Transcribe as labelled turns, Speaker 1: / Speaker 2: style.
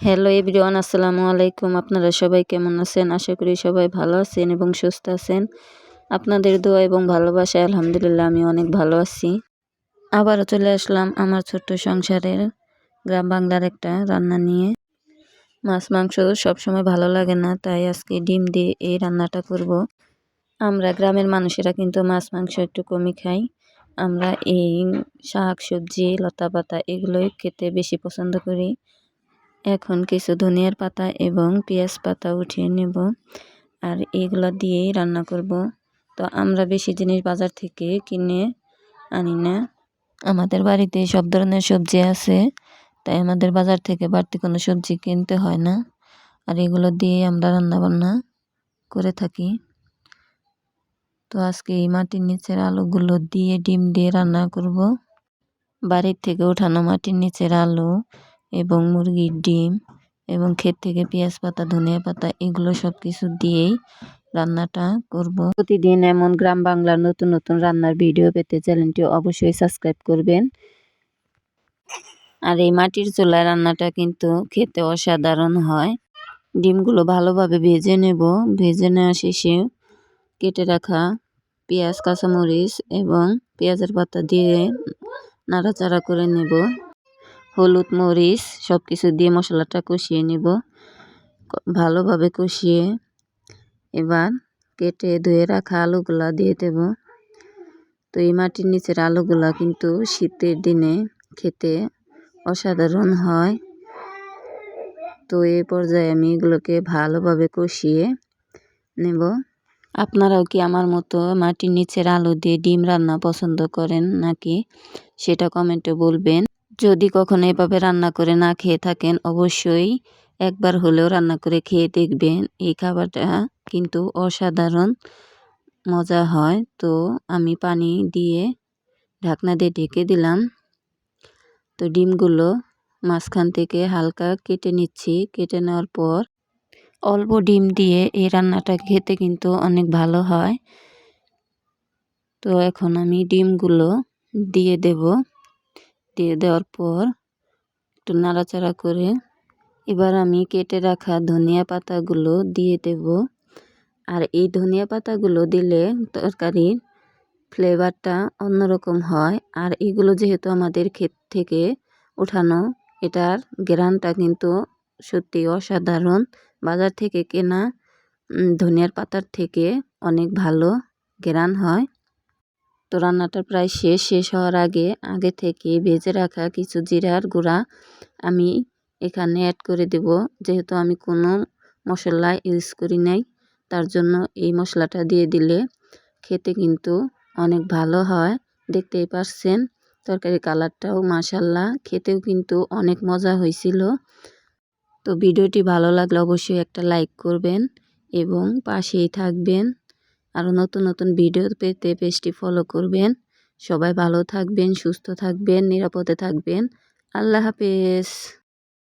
Speaker 1: Hello everyone আসসালামু আলাইকুম আপনারা সবাই কেমন আছেন? আশা করি সবাই ভালো আছেন এবং সুস্থ আছেন। আপনাদের দোয়া এবং ভালোবাসায় আলহামদুলিল্লাহ আমি অনেক ভালো আছি। আবারও চলে আসলাম আমার ছোট্ট সংসারের গ্রাম বাংলার একটা রান্না নিয়ে। মাছ, মাংস সবসময় ভালো লাগে না, তাই আজকে ডিম দিয়ে এই রান্নাটা করব। আমরা গ্রামের মানুষেরা কিন্তু মাছ, মাংস একটু কমই খাই। আমরা এই শাক, সবজি লতা পাতা এগুলোই খেতে বেশি পছন্দ করি। এখন কিছু ধনিয়ার পাতা এবং পেঁয়াজ পাতা উঠিয়ে নেব আর এগুলো দিয়েই রান্না করব। তো আমরা বেশি জিনিস বাজার থেকে কিনে আনি না। আমাদের বাড়িতে সব ধরনের সবজি আছে, তাই আমাদের বাজার থেকে বাড়তি কোনো সবজি কিনতে হয় না। আর এগুলো দিয়ে আমরা রান্না বান্না করে থাকি। তো আজকে এই মাটির নিচের আলুগুলো দিয়ে ডিম দিয়ে রান্না করব। বাড়ির থেকে ওঠানো মাটির নিচের আলু এবং মুরগির ডিম এবং ক্ষেত থেকে পেঁয়াজ পাতা, ধনিয়া পাতা এগুলো সব কিছু দিয়েই রান্নাটা করব। প্রতিদিন এমন গ্রাম বাংলার নতুন নতুন রান্নার ভিডিও পেতে চ্যানেলটি অবশ্যই সাবস্ক্রাইব করবেন। আর এই মাটির চুলায় রান্নাটা কিন্তু খেতে অসাধারণ হয়। ডিমগুলো ভালোভাবে ভেজে নেব। ভেজে নেওয়া শেষে কেটে রাখা পেঁয়াজ, কাঁচামরিচ এবং পেঁয়াজের পাতা দিয়ে নাড়াচাড়া করে নেব। হলুদ মরিচ সব কিছু দিয়ে মশলাটা কষিয়ে নেব। ভালোভাবে কষিয়ে এবার কেটে ধুয়ে রাখা আলুগুলা দিয়ে দেব। তো এই মাটির নিচের আলুগুলা কিন্তু শীতের দিনে খেতে অসাধারণ হয়। তো এই পর্যায়ে আমি এগুলোকে ভালোভাবে কষিয়ে নেব। আপনারাও কি আমার মতো মাটির নিচের আলু দিয়ে ডিম রান্না পছন্দ করেন নাকি সেটা কমেন্টে বলবেন। যদি কখনো এভাবে রান্না করে না খেয়ে থাকেন, অবশ্যই একবার হলেও রান্না করে খেয়ে দেখবেন। এই খাবারটা কিন্তু অসাধারণ মজা হয়। তো আমি পানি দিয়ে ঢাকনা দিয়ে ঢেকে দিলাম। তো ডিমগুলো মাঝখান থেকে হালকা কেটে নিচ্ছি। কেটে নেওয়ার পর অল্প ডিম দিয়ে এই রান্নাটা খেতে কিন্তু অনেক ভালো হয়। তো এখন আমি ডিমগুলো দিয়ে দেব। দিয়ে দেওয়ার পর একটু নাড়াচাড়া করে এবার আমি কেটে রাখা ধনিয়া পাতাগুলো দিয়ে দেব। আর এই ধনিয়া পাতাগুলো দিলে তরকারির ফ্লেভারটা অন্যরকম হয়। আর এগুলো যেহেতু আমাদের ক্ষেত থেকে উঠানো এটার গ্রানটা কিন্তু সত্যি অসাধারণ। বাজার থেকে কেনা ধনিয়ার পাতার থেকে অনেক ভালো গ্রান হয়। তো রান্নাটা প্রায় শেষ শেষ হওয়ার আগে আগে থেকে ভেজে রাখা কিছু জিরার গুঁড়া আমি এখানে অ্যাড করে দেব। যেহেতু আমি কোনো মশলা ইউজ করি নাই, তার জন্য এই মশলাটা দিয়ে দিলে খেতে কিন্তু অনেক ভালো হয়। দেখতেই পারছেন তরকারি কালারটাও মাসাল্লাহ খেতেও কিন্তু অনেক মজা হয়েছিল। তো ভিডিওটি ভালো লাগলে অবশ্যই একটা লাইক করবেন এবং পাশেই থাকবেন। আরও নতুন নতুন ভিডিও পেতে পেজটি ফলো করবেন। সবাই ভালো থাকবেন, সুস্থ থাকবেন, নিরাপদে থাকবেন। আল্লাহ হাফেজ।